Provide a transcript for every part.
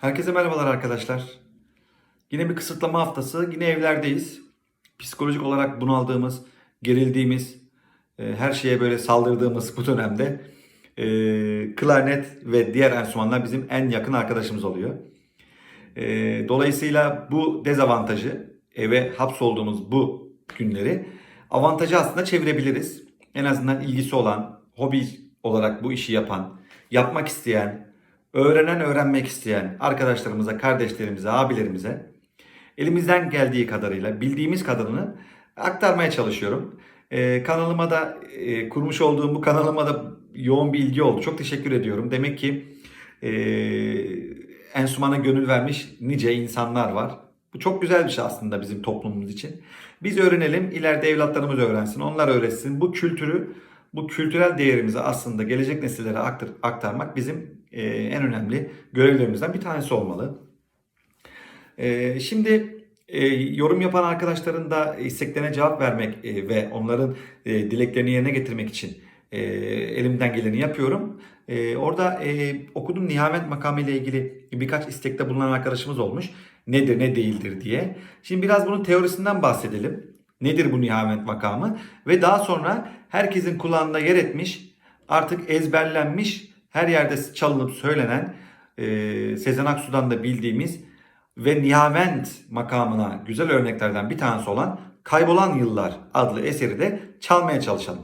Herkese merhabalar arkadaşlar. Yine bir kısıtlama haftası. Yine evlerdeyiz. Psikolojik olarak bunaldığımız, gerildiğimiz, e, her şeye böyle saldırdığımız bu dönemde e, klarnet ve diğer enstrümanlar bizim en yakın arkadaşımız oluyor. E, dolayısıyla bu dezavantajı, eve hapsolduğumuz bu günleri avantajı aslında çevirebiliriz. En azından ilgisi olan, hobi olarak bu işi yapan, yapmak isteyen, öğrenen öğrenmek isteyen arkadaşlarımıza, kardeşlerimize, abilerimize elimizden geldiği kadarıyla bildiğimiz kadarını aktarmaya çalışıyorum. Ee, kanalıma da e, kurmuş olduğum bu kanalıma da yoğun bir ilgi oldu. Çok teşekkür ediyorum. Demek ki e, enstrümana gönül vermiş nice insanlar var. Bu çok güzel bir şey aslında bizim toplumumuz için. Biz öğrenelim, ileride evlatlarımız öğrensin, onlar öğretsin. Bu kültürü, bu kültürel değerimizi aslında gelecek nesillere aktar- aktarmak bizim e, en önemli görevlerimizden bir tanesi olmalı. E, şimdi e, yorum yapan arkadaşların da isteklerine cevap vermek e, ve onların e, dileklerini yerine getirmek için e, elimden geleni yapıyorum. E, orada e, okudum Nihamet makamı ile ilgili birkaç istekte bulunan arkadaşımız olmuş. Nedir ne değildir diye. Şimdi biraz bunun teorisinden bahsedelim. Nedir bu Nihamet makamı? Ve daha sonra herkesin kulağında yer etmiş, artık ezberlenmiş, her yerde çalınıp söylenen e, Sezen Aksu'dan da bildiğimiz ve Nihavent makamına güzel örneklerden bir tanesi olan Kaybolan Yıllar adlı eseri de çalmaya çalışalım.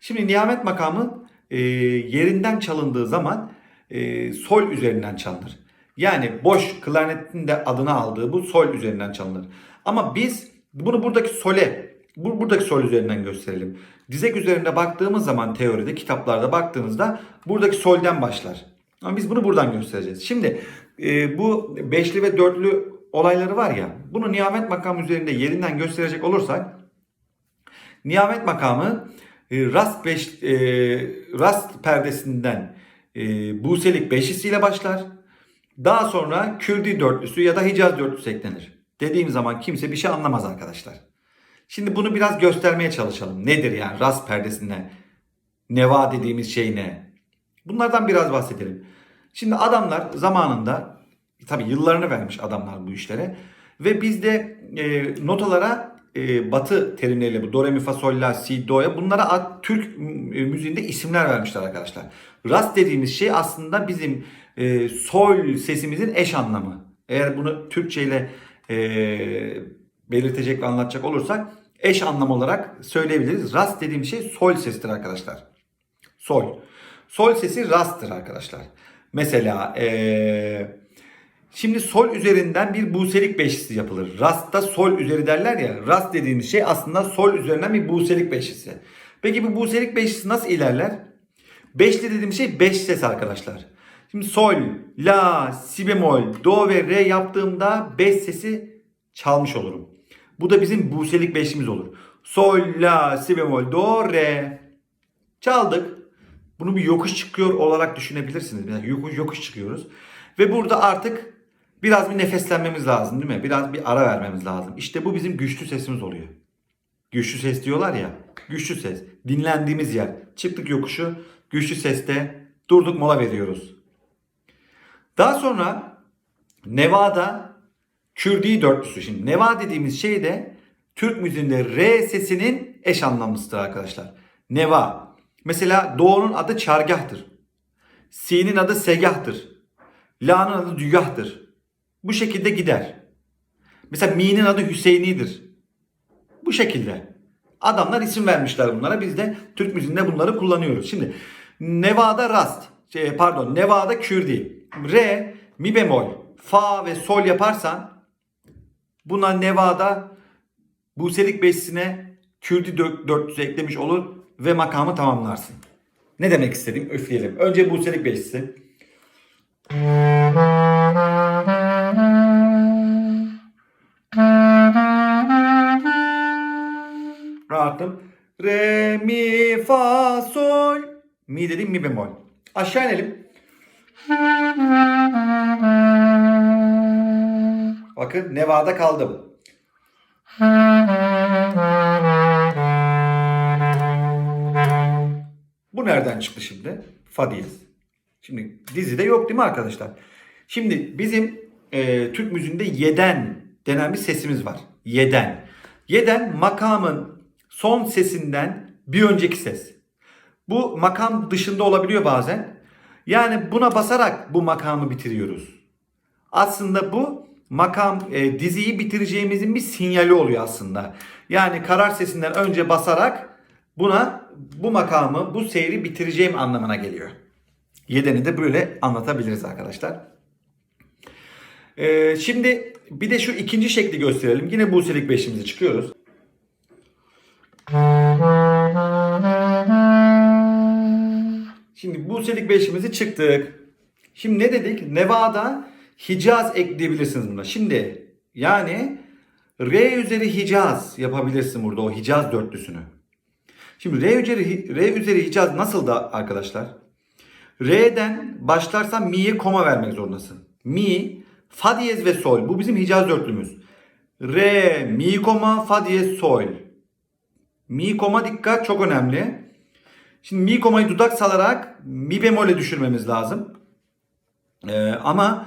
Şimdi Nihamet makamı e, yerinden çalındığı zaman e, sol üzerinden çalınır. Yani boş klarnetin de adını aldığı bu sol üzerinden çalınır. Ama biz bunu buradaki sole, bu, buradaki sol üzerinden gösterelim. Dizek üzerinde baktığımız zaman teoride, kitaplarda baktığınızda buradaki solden başlar. Ama biz bunu buradan göstereceğiz. Şimdi e, bu beşli ve dörtlü olayları var ya, bunu nihamet makamı üzerinde yerinden gösterecek olursak, nihamet makamı e, rast beş, e, rast perdesinden e, buselik beşlisiyle başlar. Daha sonra Kürdi dörtlüsü ya da Hicaz dörtlüsü eklenir. Dediğim zaman kimse bir şey anlamaz arkadaşlar. Şimdi bunu biraz göstermeye çalışalım. Nedir yani rast perdesinde neva dediğimiz şey ne? Bunlardan biraz bahsedelim. Şimdi adamlar zamanında tabi yıllarını vermiş adamlar bu işlere ve biz de e, notalara e, batı terimleriyle bu do re si do'ya bunlara ad- Türk e, müziğinde isimler vermişler arkadaşlar. Rast dediğimiz şey aslında bizim e, sol sesimizin eş anlamı. Eğer bunu Türkçe ile e, belirtecek ve anlatacak olursak eş anlam olarak söyleyebiliriz. Rast dediğim şey sol sestir arkadaşlar. Sol. Sol sesi rast'tır arkadaşlar. Mesela eee, şimdi sol üzerinden bir buselik beşlisi yapılır. Rast'ta sol üzeri derler ya. Rast dediğimiz şey aslında sol üzerinden bir buselik beşlisi. Peki bu buselik beşlisi nasıl ilerler? Beşli dediğim şey beş ses arkadaşlar. Şimdi sol, la, si bemol, do ve re yaptığımda beş sesi çalmış olurum. Bu da bizim buselik beşlimiz olur. Sol, la, si bemol, do, re. Çaldık. Bunu bir yokuş çıkıyor olarak düşünebilirsiniz. Yani yokuş yokuş çıkıyoruz. Ve burada artık biraz bir nefeslenmemiz lazım değil mi? Biraz bir ara vermemiz lazım. İşte bu bizim güçlü sesimiz oluyor. Güçlü ses diyorlar ya. Güçlü ses. Dinlendiğimiz yer. Çıktık yokuşu. Güçlü seste durduk mola veriyoruz. Daha sonra Nevada Kürdi dörtlüsü. Şimdi Neva dediğimiz şey de Türk müziğinde R sesinin eş anlamlısıdır arkadaşlar. Neva. Mesela Doğu'nun adı çargahtır. Si'nin adı segahtır. La'nın adı dügahtır. Bu şekilde gider. Mesela Mi'nin adı Hüseyini'dir. Bu şekilde. Adamlar isim vermişler bunlara. Biz de Türk müziğinde bunları kullanıyoruz. Şimdi Neva'da rast. Şey, pardon Neva'da kürdi. Re, mi bemol, fa ve sol yaparsan buna Neva'da Buselik beşisine Kürdi dö- dörtlüsü eklemiş olur ve makamı tamamlarsın. Ne demek istedim? Üfleyelim. Önce Buselik beşisi. Rahatım. Re, mi, fa, sol. Mi dedim mi bemol. Aşağı inelim. Bakın Neva'da kaldım. Bu nereden çıktı şimdi? Fa diyez. Şimdi dizide yok değil mi arkadaşlar? Şimdi bizim e, Türk müziğinde yeden denen bir sesimiz var. Yeden. Yeden makamın son sesinden bir önceki ses. Bu makam dışında olabiliyor bazen. Yani buna basarak bu makamı bitiriyoruz. Aslında bu makam e, diziyi bitireceğimizin bir sinyali oluyor aslında. Yani karar sesinden önce basarak buna bu makamı, bu seyri bitireceğim anlamına geliyor. Yedeni de böyle anlatabiliriz arkadaşlar. Ee, şimdi bir de şu ikinci şekli gösterelim. Yine Buselik beşimizi çıkıyoruz. Şimdi Buselik beşimizi çıktık. Şimdi ne dedik? Nevada Hicaz ekleyebilirsiniz buna. Şimdi yani R üzeri Hicaz yapabilirsin burada o Hicaz dörtlüsünü. Şimdi R üzeri, R üzeri Hicaz nasıl da arkadaşlar? Re'den başlarsan mi'ye koma vermek zorundasın. Mi, fa diyez ve sol. Bu bizim Hicaz dörtlümüz. Re, mi koma, fa diyez, sol. Mi koma dikkat çok önemli. Şimdi mi komayı dudak salarak mi bemole düşürmemiz lazım. Ee, ama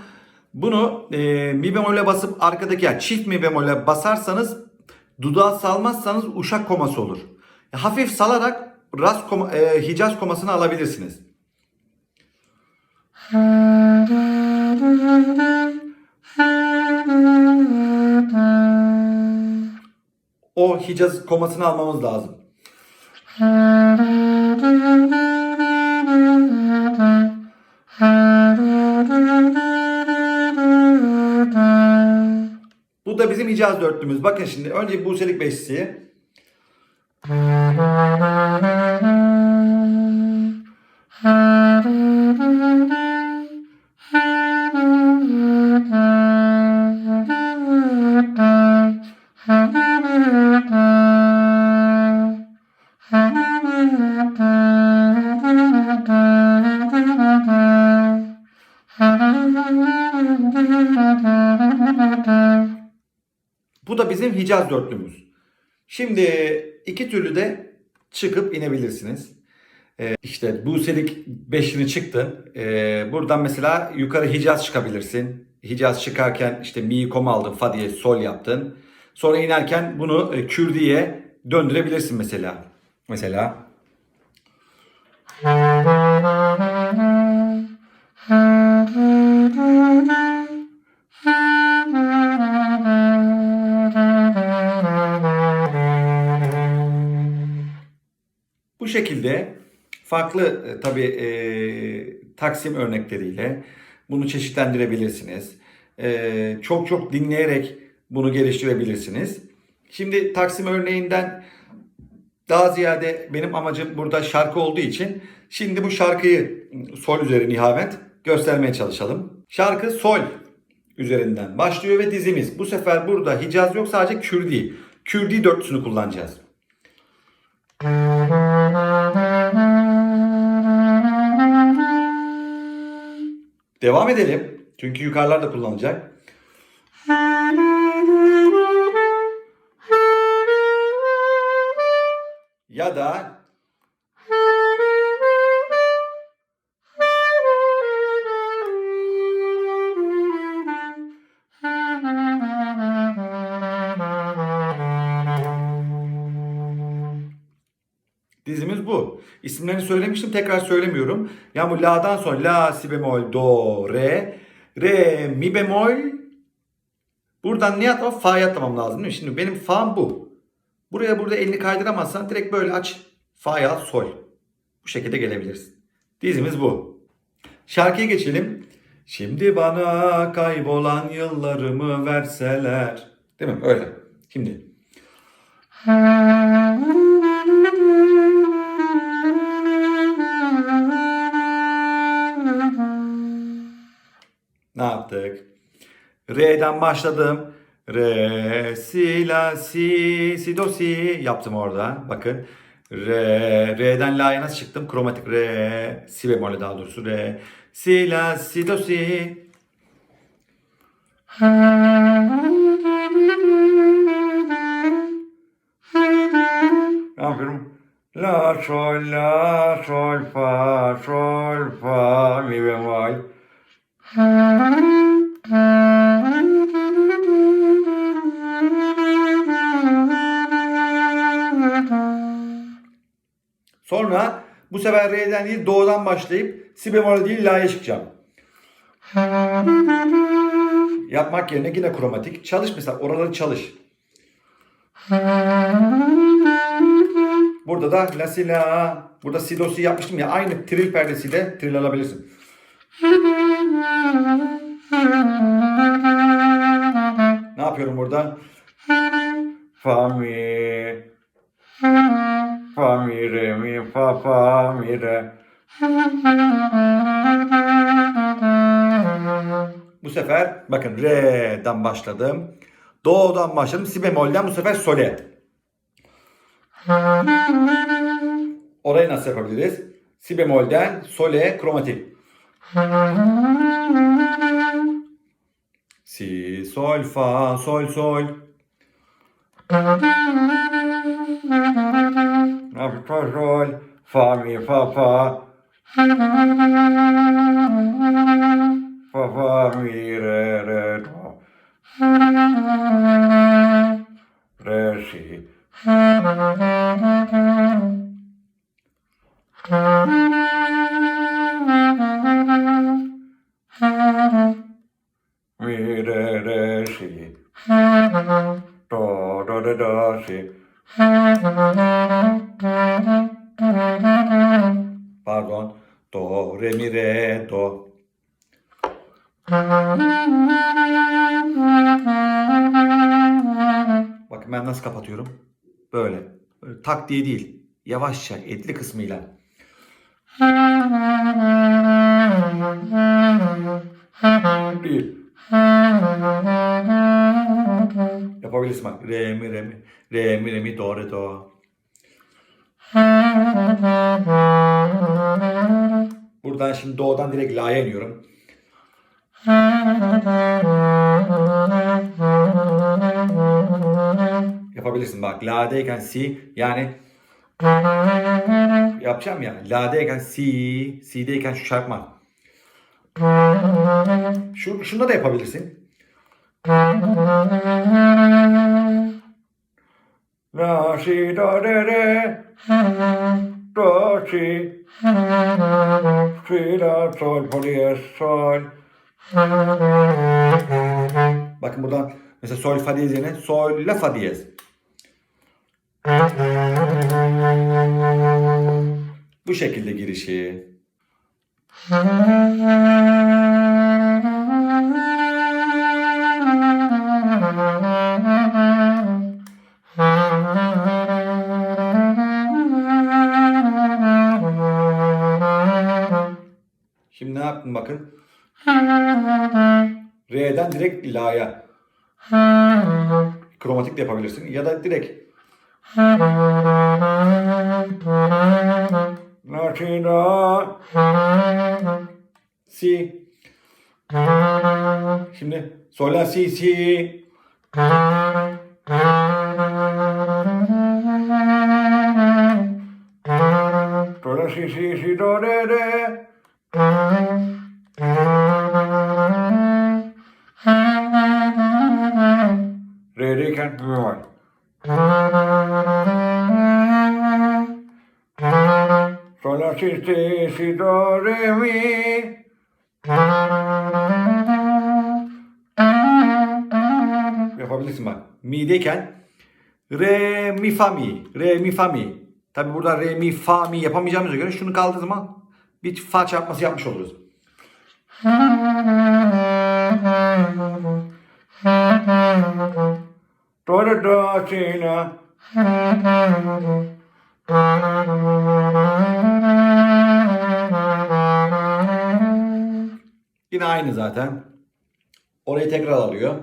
bunu e, mi bemole basıp arkadaki yani çift mi bemole basarsanız dudağı salmazsanız uşak koması olur. Hafif salarak ras koma, e, hicaz komasını alabilirsiniz. O hicaz komasını almamız lazım. Bu da bizim hicaz dörtlümüz. Bakın şimdi önce Buselik beşlisi. Bu Hicaz dörtlümüz. Şimdi iki türlü de çıkıp inebilirsiniz. Ee, işte Buselik beşini çıktın. Ee, buradan mesela yukarı Hicaz çıkabilirsin. Hicaz çıkarken işte mi kom aldın, fa diye sol yaptın. Sonra inerken bunu e, Kürdiye döndürebilirsin mesela. Mesela. şekilde farklı e, tabii e, taksim örnekleriyle bunu çeşitlendirebilirsiniz. E, çok çok dinleyerek bunu geliştirebilirsiniz. Şimdi taksim örneğinden daha ziyade benim amacım burada şarkı olduğu için şimdi bu şarkıyı sol üzeri nihavet göstermeye çalışalım. Şarkı sol üzerinden başlıyor ve dizimiz. Bu sefer burada Hicaz yok sadece Kürdi. Kürdi dörtlüsünü kullanacağız. Devam edelim. Çünkü yukarılar da kullanacak. Ya da Dizimiz bu. İsimlerini söylemiştim tekrar söylemiyorum. Yani bu la'dan sonra la, si bemol, do, re, re, mi bemol. Buradan ne atmam? Fa'ya atmam lazım değil mi? Şimdi benim fa'm bu. Buraya burada elini kaydıramazsan direkt böyle aç. Fa'ya at, sol. Bu şekilde gelebilirsin. Dizimiz bu. Şarkıya geçelim. Şimdi bana kaybolan yıllarımı verseler. Değil mi? Öyle. Şimdi. Re'den başladım. Re, si, la, si, si, do, si yaptım orada. Bakın. Re, Re'den la'ya nasıl çıktım? Kromatik re, si bemole daha doğrusu re, si, la, si, do, si. Ne? La, sol, la, sol, fa, sol, fa, mi bemol. Bu sefer re'den değil do'dan başlayıp si bemol değil la'ya çıkacağım. Yapmak yerine yine kromatik. Çalış mesela oraları çalış. Burada da la si la. Burada si do si yapmıştım ya aynı tril perdesiyle tril alabilirsin. Ne yapıyorum burada? Fa mi Fa mi re mi fa fa mi re Bu sefer bakın re'den başladım. Do'dan başladım. Si bemolden bu sefer sole. Orayı nasıl yapabiliriz? Si bemolden sole kromatik. Si sol fa sol sol. La fa sol fa mi fa fa. Fa fa mi re re do. Re si. Mi re re si. Do do do do si. Re mi re do. Bakın ben nasıl kapatıyorum. Böyle. Böyle tak diye değil. Yavaşça etli kısmıyla. Değil. Yapabilirsin bak. Re mi re mi. Re mi re mi do re do. Buradan şimdi do'dan direkt la'ya iniyorum. Yapabilirsin bak. La'dayken si yani yapacağım ya. La'dayken si, si'deyken şu çarpma. Şu, şunda da yapabilirsin. La si do re re do si si la sol fa diez sol Bakın buradan mesela sol fa diyez yerine sol la fa diyez. Bu şekilde girişi. Bakın. Re'den direkt la'ya. Kromatik de yapabilirsin ya da direkt. La si. Şimdi sol la si si. Do la si si si do re re. La si do re mi. Yapabilirsin bak. Mi'deyken re mi fa mi. Re mi fa mi. Tabi burada re mi fa mi yapamayacağımıza göre şunu kaldığı zaman bir fa çarpması yapmış oluruz. Do do do si la. Yine aynı zaten. Orayı tekrar alıyor.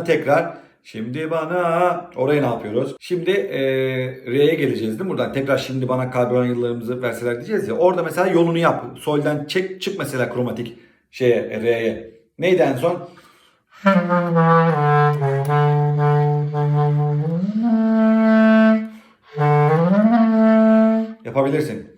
Sonra tekrar Şimdi bana oraya ne yapıyoruz? Şimdi e, Re'ye geleceğiz değil mi? Buradan tekrar şimdi bana kalbi olan yıllarımızı verseler diyeceğiz ya. Orada mesela yolunu yap. Solden çek çık mesela kromatik şeye Re'ye. Neydi en son? Yapabilirsin.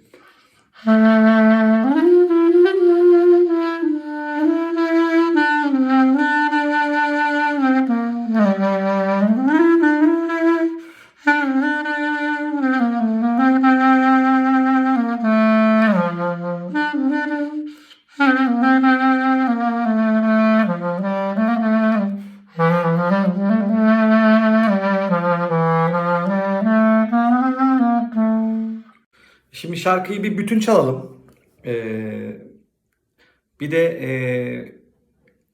Şarkıyı bir bütün çalalım. Ee, bir de e,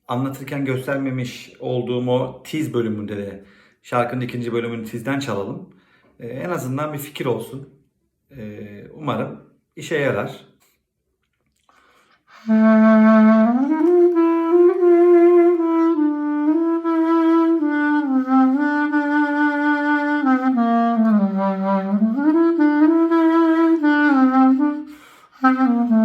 anlatırken göstermemiş olduğum o tiz bölümünde de şarkının ikinci bölümünü tizden çalalım. Ee, en azından bir fikir olsun. Ee, umarım işe yarar. Mm-hmm.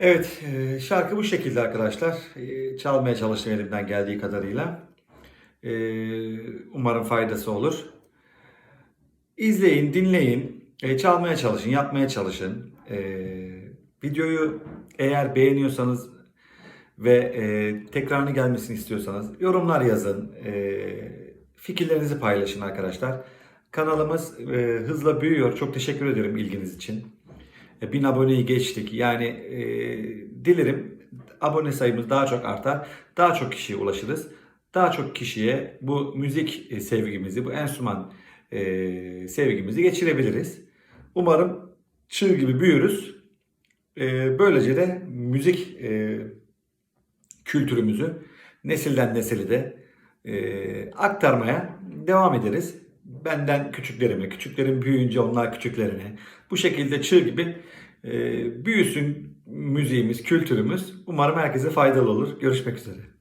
Evet, e, şarkı bu şekilde arkadaşlar. E, Çalmaya çalıştım elimden geldiği kadarıyla. E, Umarım faydası olur. İzleyin, dinleyin, çalmaya çalışın, yapmaya çalışın. Videoyu eğer beğeniyorsanız ve tekrarını gelmesini istiyorsanız yorumlar yazın. Fikirlerinizi paylaşın arkadaşlar. Kanalımız hızla büyüyor. Çok teşekkür ederim ilginiz için. E, 1000 aboneyi geçtik. Yani e, dilerim abone sayımız daha çok artar. Daha çok kişiye ulaşırız. Daha çok kişiye bu müzik e, sevgimizi, bu enstrüman e, sevgimizi geçirebiliriz. Umarım çığ gibi büyürüz. E, böylece de müzik e, kültürümüzü nesilden nesile de e, aktarmaya devam ederiz. Benden küçüklerime, küçüklerin büyüyünce onlar küçüklerine. Bu şekilde çığ gibi e, büyüsün müziğimiz, kültürümüz. Umarım herkese faydalı olur. Görüşmek üzere.